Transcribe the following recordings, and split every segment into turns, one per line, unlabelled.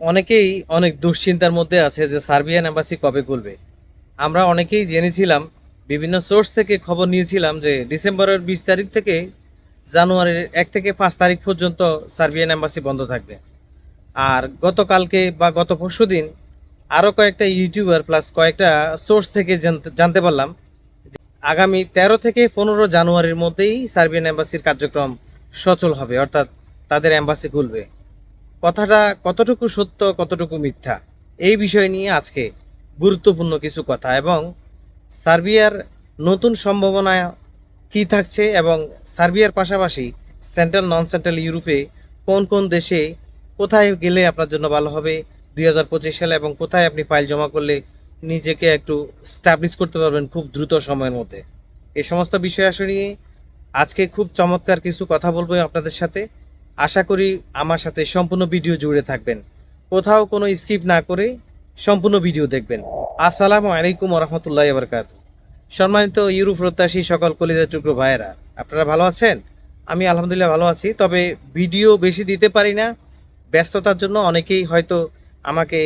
অনেকেই অনেক দুশ্চিন্তার মধ্যে আছে যে সার্বিয়ান এম্বাসি কবে খুলবে। আমরা অনেকেই জেনেছিলাম, বিভিন্ন সোর্স থেকে খবর নিয়েছিলাম যে ডিসেম্বরের বিশ তারিখ থেকে জানুয়ারির এক থেকে পাঁচ তারিখ পর্যন্ত সার্বিয়ান এম্বাসি বন্ধ থাকবে। আর গতকালকে বা গত পরশু দিন আরও কয়েকটা ইউটিউবার প্লাস কয়েকটা সোর্স থেকে জানতে- পারলাম আগামী তেরো থেকে পনেরো জানুয়ারির মধ্যেই সার্বিয়ান অ্যাম্বাসির কার্যক্রম সচল হবে, অর্থাৎ তাদের অ্যাম্বাসি খুলবে। কথাটা কতটুকু সত্য, কতটুকু মিথ্যা, এই বিষয় নিয়ে আজকে গুরুত্বপূর্ণ কিছু কথা এবং সার্বিয়ার নতুন সম্ভাবনা কি থাকছে এবং সার্বিয়ার পাশাপাশি সেন্ট্রাল নন সেন্ট্রাল ইউরোপে কোন কোন দেশে কোথায় গেলে আপনার জন্য ভালো হবে দুই হাজার পঁচিশ সালে এবং কোথায় আপনি ফাইল জমা করলে নিজেকে একটু স্টাবলিশ করতে পারবেন খুব দ্রুত সময়ের মধ্যে। এ সমস্ত বিষয় আসলে নিয়ে আজকে খুব চমৎকার কিছু কথা বলব আপনাদের সাথে। আশা করি আমার সাথে সম্পূর্ণ ভিডিও জুড়ে থাকবেন। কোথাও কোনো স্কিপ না করে সম্পূর্ণ ভিডিও দেখবেন। আসসালামু আলাইকুম রহমতুল্লাহ বরকাত সম্মানিত ইউরোপ প্রত্যাশী সকল কলিজা টুকরো ভাইয়েরা, আপনারা ভালো আছেন? আমি আলহামদুলিল্লাহ ভালো আছি, তবে ভিডিও বেশি দিতে পারি না। ব্যস্ততার জন্য অনেকেই হয়তো আমাকে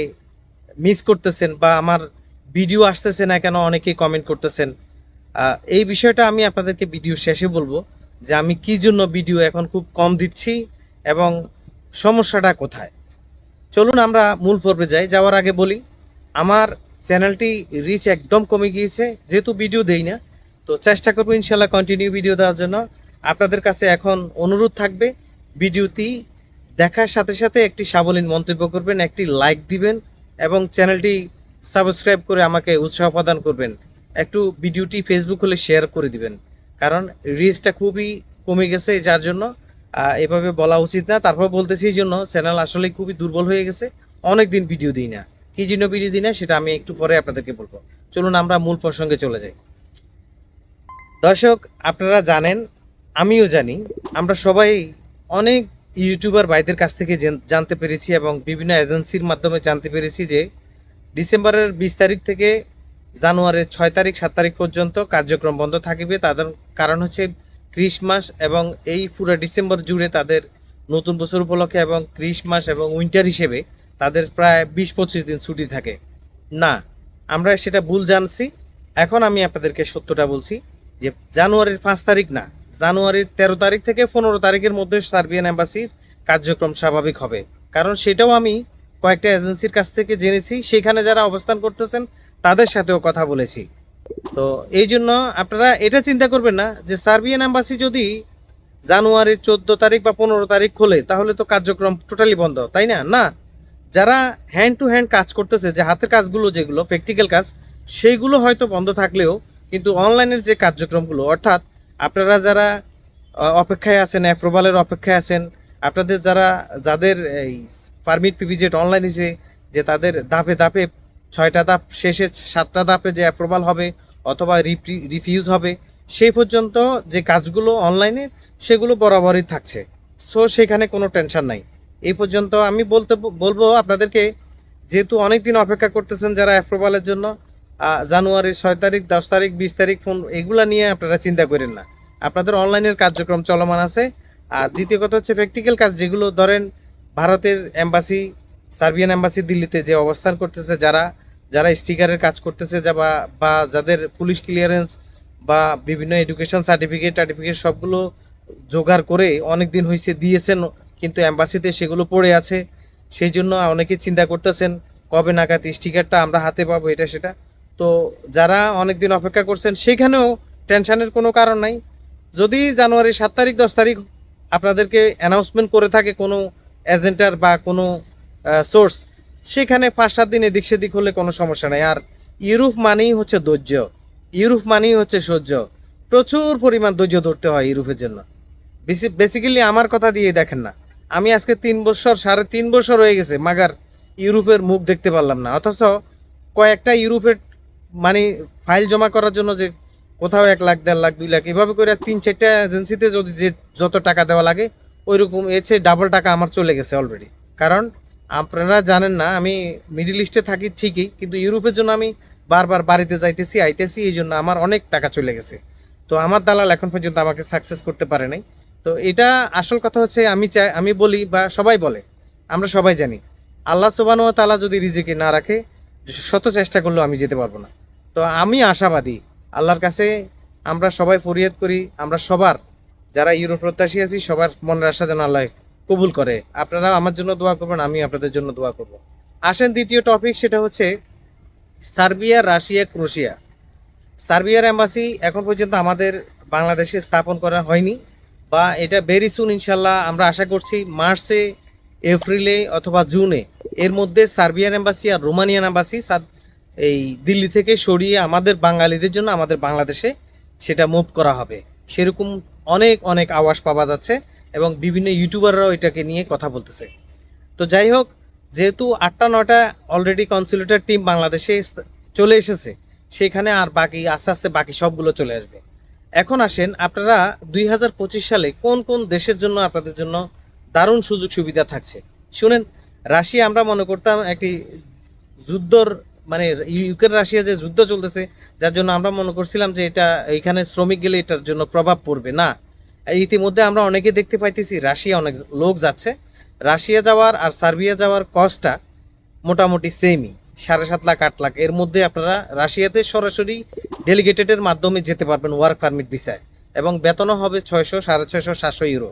মিস করতেছেন বা আমার ভিডিও আসতেছে না কেন অনেকেই কমেন্ট করতেছেন। এই বিষয়টা আমি আপনাদেরকে ভিডিও শেষে বলব যে আমি কি জন্য ভিডিও এখন খুব কম দিচ্ছি এবং সমস্যাটা কোথায়? চলুন আমরা মূল পর্বে যাই, যাওয়ার আগে বলি, আমার চ্যানেলটি রিচ একদম কমে গিয়েছে, যেহেতু ভিডিও দেই না, তো চেষ্টা করব ইনশাল্লাহ কন্টিনিউ ভিডিও দেওয়ার জন্য। আপনাদের কাছে এখন অনুরোধ থাকবে ভিডিওটি দেখার সাথে সাথে একটি সাবলীন মন্তব্য করবেন, একটি লাইক দিবেন এবং চ্যানেলটি সাবস্ক্রাইব করে আমাকে উৎসাহ প্রদান করবেন। একটু ভিডিওটি ফেসবুক হলে শেয়ার করে দিবেন, কারণ রিচটা খুবই কমে গেছে, যার জন্য এভাবে বলা উচিত না। তারপর বলতেছি এই জন্য চ্যানেল আসলে খুবই দুর্বল হয়ে গেছে। অনেক দিন ভিডিও দিই না। কি জন্য ভিডিও দিই না সেটা আমি একটু পরে আপনাদেরকে বলব। চলুন আমরা মূল প্রসঙ্গে চলে যাই। দর্শক, আপনারা জানেন, আমিও জানি, আমরা সবাই অনেক ইউটিউবার ভাইদের কাছ থেকে জানতে পেরেছি এবং বিভিন্ন এজেন্সির মাধ্যমে জানতে পেরেছি যে ডিসেম্বরের বিশ তারিখ থেকে জানুয়ারির ছয় তারিখ, সাত তারিখ পর্যন্ত কার্যক্রম বন্ধ থাকবে। তাদের কারণ হচ্ছে ক্রিসমাস এবং এই পুরো ডিসেম্বর জুড়ে তাদের নতুন বছর উপলক্ষে এবং ক্রিসমাস এবং উইন্টার হিসেবে তাদের প্রায় বিশ পঁচিশ দিন ছুটি থাকে। না, আমরা সেটা ভুল জানছি। এখন আমি আপনাদেরকে সত্যটা বলছি যে জানুয়ারির পাঁচ তারিখ না, জানুয়ারির তেরো তারিখ থেকে পনেরো তারিখের মধ্যে সার্বিয়ান অ্যাম্বাসির কার্যক্রম স্বাভাবিক হবে। কারণ সেটাও আমি কয়েকটা এজেন্সির কাছ থেকে জেনেছি। সেখানে যারা অবস্থান করতেছেন, তাদের সাথেও কথা বলেছি। তো এই জন্য আপনারা এটা চিন্তা করবেন না যে সার্বিয়ান এম্বাসি যদি জানুয়ারির চোদ্দ তারিখ বা পনেরো তারিখ খোলে, তাহলে তো কার্যক্রম টোটালি বন্ধ, তাই না? না। যারা হ্যান্ড টু হ্যান্ড কাজ করতেছে, যে হাতের কাজগুলো যেগুলো প্র্যাকটিক্যাল কাজ, সেইগুলো হয়তো বন্ধ থাকলেও, কিন্তু অনলাইনের যে কার্যক্রমগুলো, অর্থাৎ আপনারা যারা অপেক্ষায় আছেন অ্যাপ্রুভালের অপেক্ষায় আছেন, আপনাদের যারা, যাদের এই পারমিট পিভিজেট অনলাইন এসে, যে তাদের ধাপে ধাপে ছয়টা ধাপ শেষে সাতটা ধাপে যে অ্যাপ্রুভাল হবে অথবা রিফিউজ হবে, সেই পর্যন্ত যে কাজগুলো অনলাইনে সেগুলো বরাবরই থাকছে। সো সেখানে কোনো টেনশন নাই। এই পর্যন্ত আমি বলতে, বলব আপনাদেরকে, যেহেতু অনেক দিন অপেক্ষা করতেছেন যারা অ্যাপ্রুভালের জন্য জানুয়ারির ছয় তারিখ, দশ তারিখ, বিশ তারিখ, ফোন, এগুলা নিয়ে আপনারা চিন্তা করেন না। আপনাদের অনলাইনের কার্যক্রম চলমান আছে। আর দ্বিতীয় কথা হচ্ছে প্র্যাকটিক্যাল কাজ, যেগুলো ধরেন ভারতের এম্বাসি সার্বিয়ান এম্বাসি দিল্লিতে যে অবস্থান করতেছে, যারা যারা স্টিকারের কাজ করতেছে, যা বা বা যাদের পুলিশ ক্লিয়ারেন্স বা বিভিন্ন এডুকেশন সার্টিফিকেট টার্টিফিকেট সবগুলো জোগাড় করে অনেক দিন হয়েছে দিয়েছেন, কিন্তু অ্যাম্বাসিতে সেগুলো পড়ে আছে। সেই জন্য অনেকে চিন্তা করতেছেন, কবে নাগাদ স্টিকারটা আমরা হাতে পাবো, এটা সেটা। তো যারা অনেক দিন অপেক্ষা করছেন, সেখানেও টেনশনের কোনো কারণ নাই। যদি জানুয়ারি সাত তারিখ, দশ তারিখ আপনাদেরকে অ্যানাউন্সমেন্ট করে থাকে কোনো এজেন্টার বা কোনো সোর্স সেখানে পাঁচ সাত দিন এদিক সেদিক হলে কোনো সমস্যা নাই। আর ইউরোপ মানেই হচ্ছে ধৈর্য। ইউরোপ মানেই হচ্ছে সহ্য। প্রচুর পরিমাণ ধৈর্য ধরতে হয় ইউরোপের জন্য। বেসিক্যালি আমার কথা দিয়ে দেখেন না। আমি আজকে তিন বছর, সাড়ে তিন বছর হয়ে গেছে, মাগার ইউরোপের মুখ দেখতে পারলাম না। অথচ কয়েকটা ইউরোপের মানে ফাইল জমা করার জন্য যে কোথাও এক লাখ, দেড় লাখ, দুই লাখ, এভাবে করে তিন, চারটা এজেন্সিতে যদি যে যত টাকা দেওয়া লাগে, ওইরকম এছে ডাবল টাকা আমার চলে গেছে অলরেডি কারণ আপনারা জানেন না, আমি মিডিল ইস্টে থাকি ঠিকই, কিন্তু ইউরোপের জন্য আমি বারবার বাড়িতে যাইতেছি, আইতেছি, এই জন্য আমার অনেক টাকা চলে গেছে। তো আমার দালাল এখন পর্যন্ত আমাকে সাকসেস করতে পারে নাই। তো এটা আসল কথা হচ্ছে, আমি চাই, আমি বলি বা সবাই বলে, আমরা সবাই জানি, আল্লাহ সুবাহ তালা যদি রিজিকে না রাখে, শত চেষ্টা করলেও আমি যেতে পারব না। তো আমি আশাবাদী, আল্লাহর কাছে আমরা সবাই ফরিয়াদ করি, আমরা সবার, যারা ইউরোপ প্রত্যাশী আছি, সবার মনের আশা যেন আল্লাহ কবুল করে। আপনারা আমার জন্য দোয়া করবেন আমি আপনাদের জন্য দোয়া করব। আসেন দ্বিতীয় টপিক সেটা হচ্ছে সার্বিয়া, রাশিয়া, ক্রোশিয়া। সার্বিয়ার অ্যাম্বাসি এখন পর্যন্ত আমাদের বাংলাদেশে স্থাপন করা হয়নি বা এটা ভেরি সুন ইনশাল্লাহ আমরা আশা করছি মার্চে, এপ্রিলে অথবা জুনে এর মধ্যে সার্বিয়ান অ্যাম্বাসি আর রোমানিয়ান সাদ- এই দিল্লি থেকে সরিয়ে আমাদের বাঙালিদের জন্য আমাদের বাংলাদেশে সেটা মুভ করা হবে। সেরকম অনেক অনেক আওয়াজ পাওয়া যাচ্ছে। এবং বিভিন্ন ইউটিউবাররাও এটাকে নিয়ে কথা বলতেছে। তো যাই হোক, যেহেতু আটটা নটা অলরেডি কনসুলেটর টিম বাংলাদেশে চলে এসেছে, সেখানে আর বাকি, আস্তে আস্তে বাকি সবগুলো চলে আসবে। এখন আসেন আপনারা দুই হাজার পঁচিশ সালে কোন কোন দেশের জন্য আপনাদের জন্য দারুণ সুযোগ সুবিধা থাকছে? শুনেন রাশিয়া আমরা মনে করতাম একটি যুদ্ধর মানে ইউক্রেন রাশিয়া যে যুদ্ধ চলতেছে, যার জন্য আমরা মনে করছিলাম যে এটা এখানে শ্রমিক গেলে এটার জন্য প্রভাব পড়বে। না ইতিমধ্যে আমরা অনেকে দেখতে পাইতেছি, রাশিয়া অনেক লোক যাচ্ছে। রাশিয়া যাওয়ার আর সার্বিয়া যাওয়ার কস্টটা মোটামুটি সেমই সাড়ে সাত লাখ, আট লাখ। এর মধ্যে আপনারা রাশিয়াতে সরাসরি ডেলিগেটেডের মাধ্যমে যেতে পারবেন ওয়ার্ক পারমিট ভিসায় এবং বেতনও হবে ছয়শো, সাড়ে ছয়শো, সাতশো ইউরো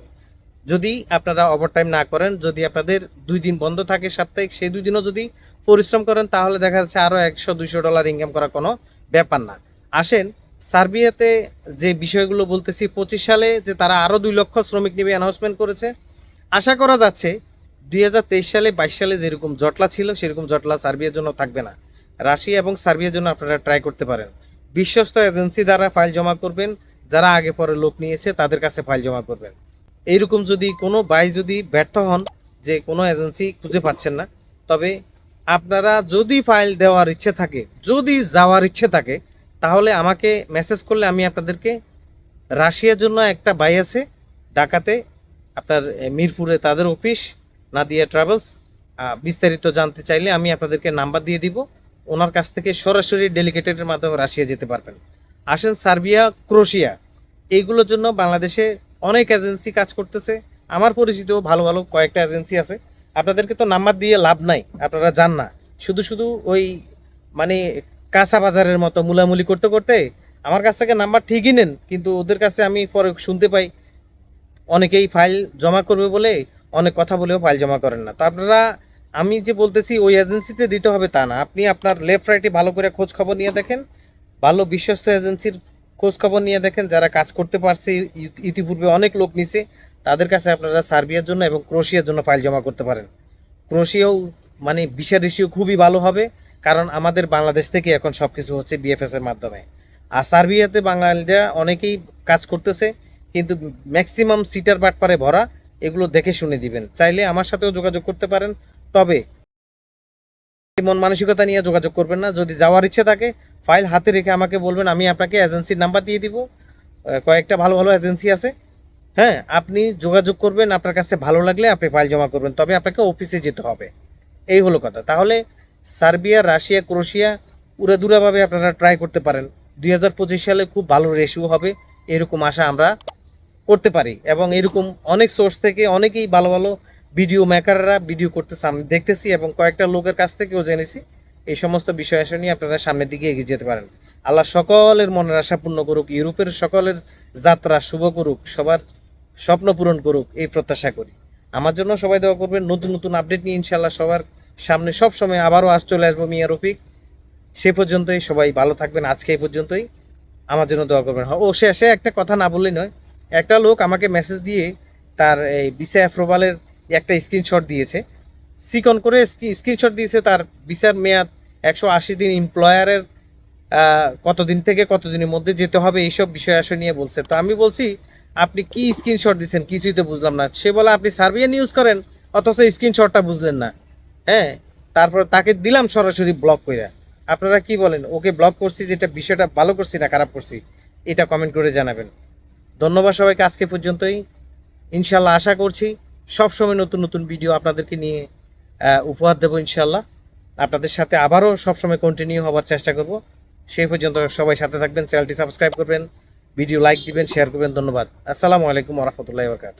যদি আপনারা ওভারটাইম না করেন, যদি আপনাদের দুই দিন বন্ধ থাকে সাপ্তাহিক, সেই দুই দিনও যদি পরিশ্রম করেন, তাহলে দেখা যাচ্ছে আরও একশো, দুইশো ডলার ইনকাম করা কোনো ব্যাপার না। আসেন সার্বিয়াতে যে বিষয়গুলো বলতেছি, পঁচিশ সালে যে তারা আরও দুই লক্ষ শ্রমিক নেবে অ্যানাউন্সমেন্ট করেছে। আশা করা যাচ্ছে দুই হাজার তেইশ সালে, বাইশ সালে যেরকম জটলা ছিল, সেরকম জটলা সার্বিয়ার জন্য থাকবে না। রাশিয়া এবং সার্বিয়ার জন্য আপনারা ট্রাই করতে পারেন। বিশ্বস্ত এজেন্সি দ্বারা ফাইল জমা করবেন, যারা আগে পরে লোক নিয়েছে, তাদের কাছে ফাইল জমা করবেন। এইরকম যদি কোনো বাই যদি ব্যর্থ হন, যে কোনো এজেন্সি খুঁজে পাচ্ছেন না, তবে আপনারা যদি ফাইল দেওয়ার ইচ্ছে থাকে, যদি যাওয়ার ইচ্ছে থাকে তাহলে আমাকে মেসেজ করলে আমি আপনাদেরকে রাশিয়ার জন্য একটা বাই আছে ঢাকাতে, আপনার মিরপুরে তাদের অফিস নাদিয়া ট্রাভেলস বিস্তারিত জানতে চাইলে আমি আপনাদেরকে নাম্বার দিয়ে দিব। ওনার কাছ থেকে সরাসরি ডেলিগেটেডের মাধ্যমে রাশিয়া যেতে পারবেন। আসেন সার্বিয়া, ক্রোশিয়া। এইগুলোর জন্য বাংলাদেশে অনেক এজেন্সি কাজ করতেছে। আমার পরিচিত ভালো ভালো কয়েকটা এজেন্সি আছে। আপনাদেরকে তো নাম্বার দিয়ে লাভ নাই, আপনারা যান না। শুধু শুধু ওই মানে কাঁচা বাজারের মতো মুলামুলি করতে করতে আমার কাছ থেকে নাম্বার ঠিকই নেন, কিন্তু ওদের কাছে আমি পরে শুনতে পাই। অনেকেই ফাইল জমা করবে বলে, অনেক কথা বলেও ফাইল জমা করেন না। তো আপনারা, আমি যে বলতেছি, ওই এজেন্সিতে দিতে হবে তা না। আপনি আপনার লেফট রাইটে ভালো করে খোঁজ খবর নিয়ে দেখেন, ভালো বিশ্বস্ত এজেন্সির খোঁজ খবর নিয়ে দেখেন, যারা কাজ করতে পারছে, ইতি- ইতিপূর্বে অনেক লোক নিছে, তাদের কাছে আপনারা সার্বিয়ার জন্য এবং ক্রোশিয়ার জন্য ফাইল জমা করতে পারেন। ক্রোশিয়াও মানে ভিসা খুবই ভালো হবে। কারণ আমাদের বাংলাদেশ থেকে এখন সব কিছু হচ্ছে বিএফএস এর মাধ্যমে। আর সার্বিয়াতে বাঙালিরা অনেকেই কাজ করতেছে, কিন্তু ম্যাক্সিমাম সিটার বাটপারে ভরা, এগুলো দেখে শুনে দিবেন। চাইলে আমার সাথেও যোগাযোগ করতে পারেন, তবে মন মানসিকতা নিয়ে যোগাযোগ করবেন না। যদি যাওয়ার ইচ্ছে থাকে ফাইল হাতে রেখে আমাকে বলবেন, আমি আপনাকে এজেন্সির নাম্বার দিয়ে দিব। কয়েকটা ভালো ভালো এজেন্সি আছে। হ্যাঁ আপনি যোগাযোগ করবেন, আপনার কাছে ভালো লাগলে আপনি ফাইল জমা করবেন, তবে আপনাকে অফিসে যেতে হবে। এই হলো কথা। তাহলে সার্বিয়া, রাশিয়া, ক্রোশিয়া উড়াদুরাভাবে আপনারা ট্রাই করতে পারেন। দুই হাজার পঁচিশ সালে খুব ভালো রেশিও হবে, এরকম আশা আমরা করতে পারি। এবং এরকম অনেক সোর্স থেকে অনেকেই ভালো ভালো ভিডিও মেকাররা ভিডিও করতেছে আমি দেখতেছি এবং কয়েকটা লোকের কাছ থেকেও জেনেছি। এই সমস্ত বিষয় আসে নিয়ে আপনারা সামনের দিকে এগিয়ে যেতে পারেন। আল্লাহ সকলের মনের আশা পূর্ণ করুক, ইউরোপের সকলের যাত্রা শুভ করুক, সবার স্বপ্ন পূরণ করুক, এই প্রত্যাশা করি। আমার জন্য সবাই দোয়া করবেন। নতুন নতুন আপডেট নিয়ে ইনশাল্লাহ সবার সামনে সব সময় আবারও আজ চলে আসব মিয়া রফিক। সে পর্যন্তই, সবাই ভালো থাকবেন। আজকে এই পর্যন্তই। আমার জন্য দোয়া করবেন। ও শেষে একটা কথা না বললেই নয়। একটা লোক আমাকে মেসেজ দিয়ে তার এই ভিসা অ্যাপ্রুভালের একটা স্ক্রিনশট দিয়েছে। সিকন করে স্ক্রিনশট দিয়েছে তার ভিসার মেয়াদ একশো আশি দিন এমপ্লয়ারের কতদিন থেকে কতদিনের মধ্যে যেতে হবে এইসব বিষয় আসে নিয়ে বলছে। তো আমি বলছি, আপনি কি স্ক্রিনশট দিচ্ছেন কিছুই তো বুঝলাম না। সে বলে, আপনি সার্বিয়ান ইউজ করেন, অথচ স্ক্রিনশটটা বুঝলেন না। হ্যাঁ তারপর তাকে দিলাম সরাসরি ব্লক করে আপনারা কি বলেন? ওকে ব্লক করছি যেটা বিষয়টা ভালো করছি না খারাপ করছি, এটা কমেন্ট করে জানাবেন। ধন্যবাদ সবাইকে আজকে পর্যন্তই। ইনশাল্লাহ আশা করছি সবসময় নতুন নতুন ভিডিও আপনাদেরকে নিয়ে উপহার দেবো ইনশাল্লাহ আপনাদের সাথে আবারও সবসময় কন্টিনিউ হওয়ার চেষ্টা করব। সেই পর্যন্ত সবাই সাথে থাকবেন, চ্যানেলটি সাবস্ক্রাইব করবেন ভিডিও লাইক দিবেন শেয়ার করবেন, ধন্যবাদ। আসসালামু আলাইকুম রহমতুল্লাহ বরকাত